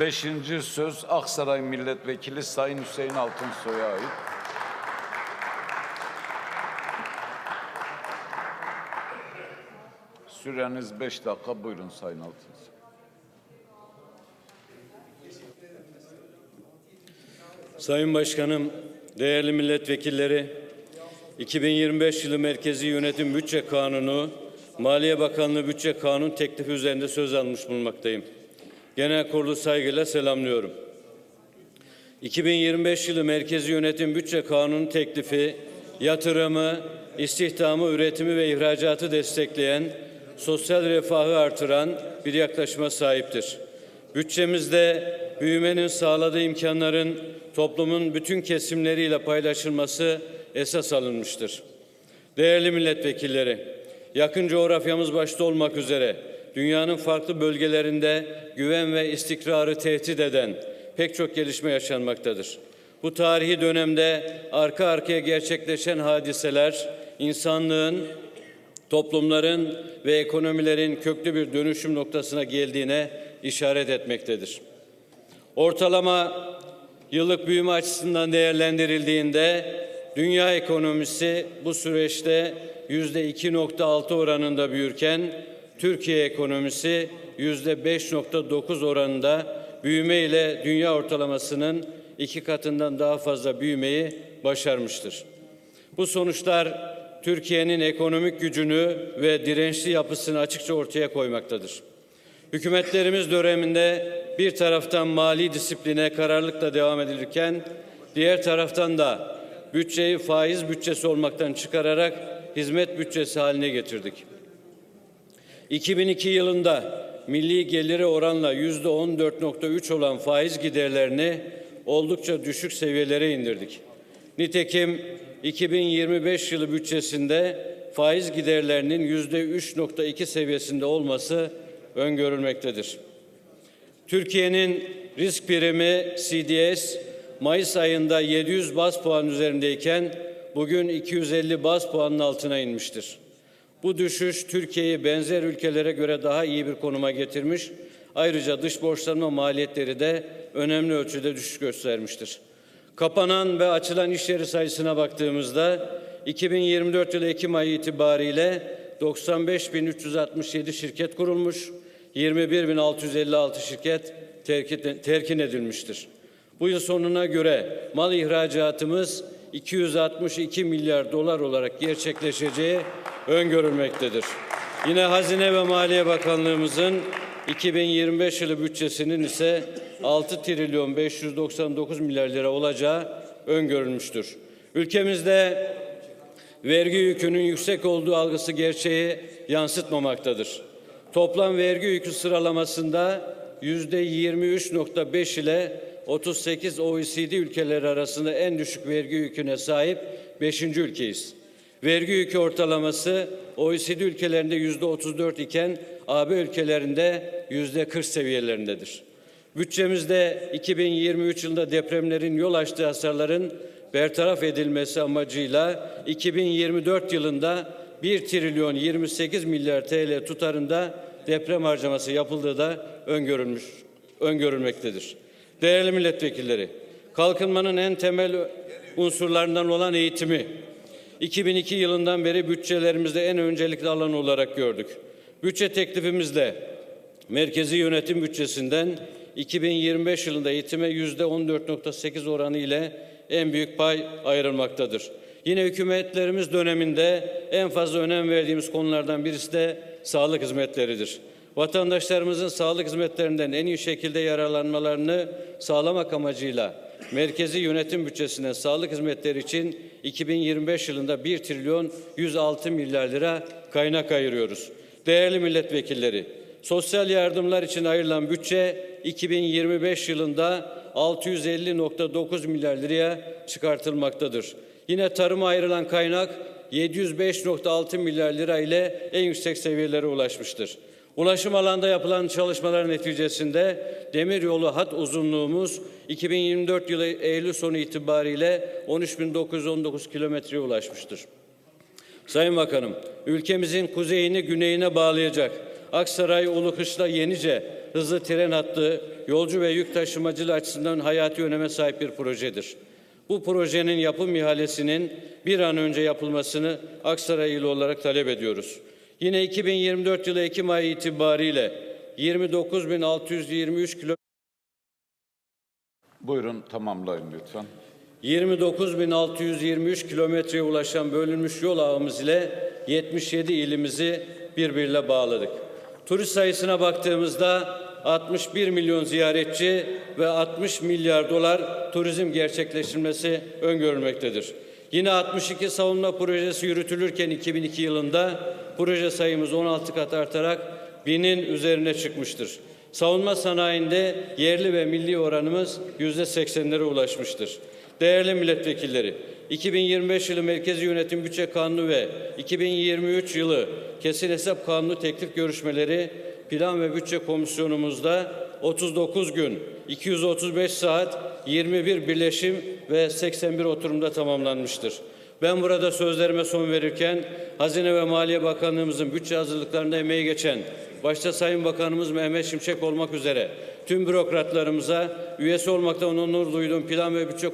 Beşinci söz Aksaray Milletvekili Sayın Hüseyin Altınsoy'a ait. Süreniz beş dakika. Buyurun Sayın Altınsoy. Sayın Başkanım, değerli milletvekilleri, 2025 yılı Merkezi Yönetim Bütçe Kanunu, Maliye Bakanlığı Bütçe Kanun teklifi üzerinde söz almış bulunmaktayım. Genel kurulu saygıyla selamlıyorum. 2025 yılı Merkezi Yönetim Bütçe Kanunu teklifi, yatırımı, istihdamı, üretimi ve ihracatı destekleyen, sosyal refahı artıran bir yaklaşıma sahiptir. Bütçemizde büyümenin sağladığı imkanların toplumun bütün kesimleriyle paylaşılması esas alınmıştır. Değerli milletvekilleri, yakın coğrafyamız başta olmak üzere dünyanın farklı bölgelerinde güven ve istikrarı tehdit eden pek çok gelişme yaşanmaktadır. Bu tarihi dönemde arka arkaya gerçekleşen hadiseler insanlığın toplumların ve ekonomilerin köklü bir dönüşüm noktasına geldiğine işaret etmektedir. Ortalama yıllık büyüme açısından değerlendirildiğinde dünya ekonomisi bu süreçte yüzde 2.6 oranında büyürken Türkiye ekonomisi yüzde 5.9 oranında büyüme ile dünya ortalamasının iki katından daha fazla büyümeyi başarmıştır. Bu sonuçlar Türkiye'nin ekonomik gücünü ve dirençli yapısını açıkça ortaya koymaktadır. Hükümetlerimiz döneminde bir taraftan mali disipline kararlılıkla devam edilirken diğer taraftan da bütçeyi faiz bütçesi olmaktan çıkararak hizmet bütçesi haline getirdik. 2002 yılında milli geliri oranla yüzde 14.3 olan faiz giderlerini oldukça düşük seviyelere indirdik. Nitekim 2025 yılı bütçesinde faiz giderlerinin yüzde 3.2 seviyesinde olması öngörülmektedir. Türkiye'nin risk primi CDS Mayıs ayında 700 bas puan üzerindeyken bugün 250 bas puanın altına inmiştir. Bu düşüş Türkiye'yi benzer ülkelere göre daha iyi bir konuma getirmiş. Ayrıca dış borçlanma maliyetleri de önemli ölçüde düşüş göstermiştir. Kapanan ve açılan iş yeri sayısına baktığımızda 2024 yılı Ekim ayı itibariyle 95.367 şirket kurulmuş, 21.656 şirket terkin, edilmiştir. Bu yıl sonuna göre mal ihracatımız 262 milyar dolar olarak gerçekleşeceği öngörülmektedir. Yine Hazine ve Maliye Bakanlığımızın 2025 yılı bütçesinin ise 6 trilyon 599 milyar lira olacağı öngörülmüştür. Ülkemizde vergi yükünün yüksek olduğu algısı gerçeği yansıtmamaktadır. Toplam vergi yükü sıralamasında yüzde 23.5 ile 38 OECD ülkeleri arasında en düşük vergi yüküne sahip 5. ülkeyiz. Vergi yükü ortalaması OECD ülkelerinde yüzde 34 iken AB ülkelerinde yüzde 40 seviyelerindedir. Bütçemizde 2023 yılında depremlerin yol açtığı hasarların bertaraf edilmesi amacıyla 2024 yılında 1 trilyon 28 milyar TL tutarında deprem harcaması yapıldığı da öngörülmüş, öngörülmektedir. Değerli milletvekilleri, kalkınmanın en temel unsurlarından olan eğitimi 2002 yılından beri bütçelerimizde en öncelikli alan olarak gördük. Bütçe teklifimizle merkezi yönetim bütçesinden 2025 yılında eğitime yüzde 14.8 oranı ile en büyük pay ayrılmaktadır. Yine hükümetlerimiz döneminde en fazla önem verdiğimiz konulardan birisi de sağlık hizmetleridir. Vatandaşlarımızın sağlık hizmetlerinden en iyi şekilde yararlanmalarını sağlamak amacıyla merkezi yönetim bütçesinden sağlık hizmetleri için 2025 yılında 1 trilyon 106 milyar lira kaynak ayırıyoruz. Değerli milletvekilleri, sosyal yardımlar için ayrılan bütçe 2025 yılında 650.9 milyar liraya çıkartılmaktadır. Yine tarıma ayrılan kaynak 705.6 milyar lira ile en yüksek seviyelere ulaşmıştır. Ulaşım alanda yapılan çalışmalar neticesinde demiryolu hat uzunluğumuz 2024 yılı Eylül sonu itibariyle 13.919 kilometreye ulaşmıştır. Sayın Bakanım, ülkemizin kuzeyini güneyine bağlayacak Aksaray, Ulukışla, Yenice hızlı tren hattı, yolcu ve yük taşımacılığı açısından hayati öneme sahip bir projedir. Bu projenin yapım ihalesinin bir an önce yapılmasını Aksaray ili olarak talep ediyoruz. Yine 2024 yılı Ekim ayı itibariyle 29.623 kilo Buyurun tamamlayın lütfen. 29.623 kilometreye ulaşan bölünmüş yol ağımız ile 77 ilimizi birbirine bağladık. Turist sayısına baktığımızda 61 milyon ziyaretçi ve 60 milyar dolar turizm gerçekleştirilmesi öngörülmektedir. Yine 62 savunma projesi yürütülürken 2002 yılında proje sayımız 16 kat artarak binin üzerine çıkmıştır. Savunma sanayinde yerli ve milli oranımız yüzde 80'lere ulaşmıştır. Değerli milletvekilleri, 2025 yılı Merkezi Yönetim Bütçe Kanunu ve 2023 yılı Kesin Hesap Kanunu teklif görüşmeleri Plan ve Bütçe Komisyonumuzda 39 gün, 235 saat, 21 birleşim ve 81 oturumda tamamlanmıştır. Ben burada sözlerime son verirken Hazine ve Maliye Bakanlığımızın bütçe hazırlıklarında emeği geçen başta Sayın Bakanımız Mehmet Şimşek olmak üzere tüm bürokratlarımıza üyesi olmaktan onur duyduğum Plan ve Bütçe